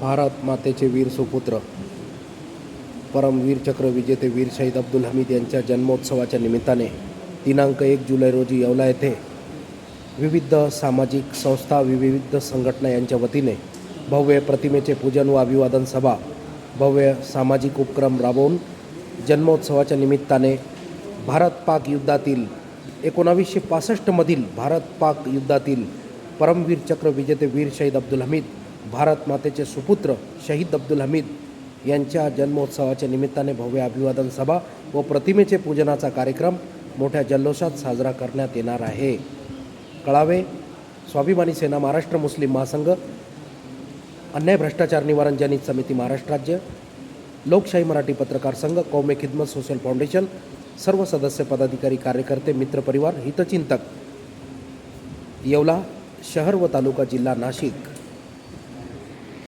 भारत मातेचे वीर सुपुत्र. परमवीर चक्र विजेते वीर शहीद अब्दुल हमीद यांच्या जन्मोत्सवाच्या निमित्ताने दिनांक एक जुलै रोजी येवला येथे विविध सामाजिक संस्था विविध संघटना यांच्या वतीने भव्य प्रतिमेचे पूजन व अभिवादन सभा भव्य सामाजिक उपक्रम राबवून जन्मोत्सवाच्या निमित्ताने भारत पाक युद्धातील एकोणावीसशे पासष्टमधील भारत पाक युद्धातील परमवीर चक्र विजेते वीर शहीद अब्दुल हमीद भारत मातेचे सुपुत्र शहीद अब्दुल हमीद यांच्या जन्मोत्सवाच्या निमित्ताने भव्य अभिवादन सभा व प्रतिमेचे पूजनाचा कार्यक्रम मोठ्या जल्लोषात साजरा करण्यात येणार आहे. कळावे स्वाभिमानी सेना महाराष्ट्र मुस्लिम महासंघ अन्याय भ्रष्टाचार निवारण जनित समिती महाराष्ट्र राज्य लोकशाही मराठी पत्रकार संघ कौमे खिदमत सोशल फाउंडेशन सर्व सदस्य पदाधिकारी कार्यकर्ते मित्रपरिवार हितचिंतक येवला शहर व तालुका जिल्हा नाशिक.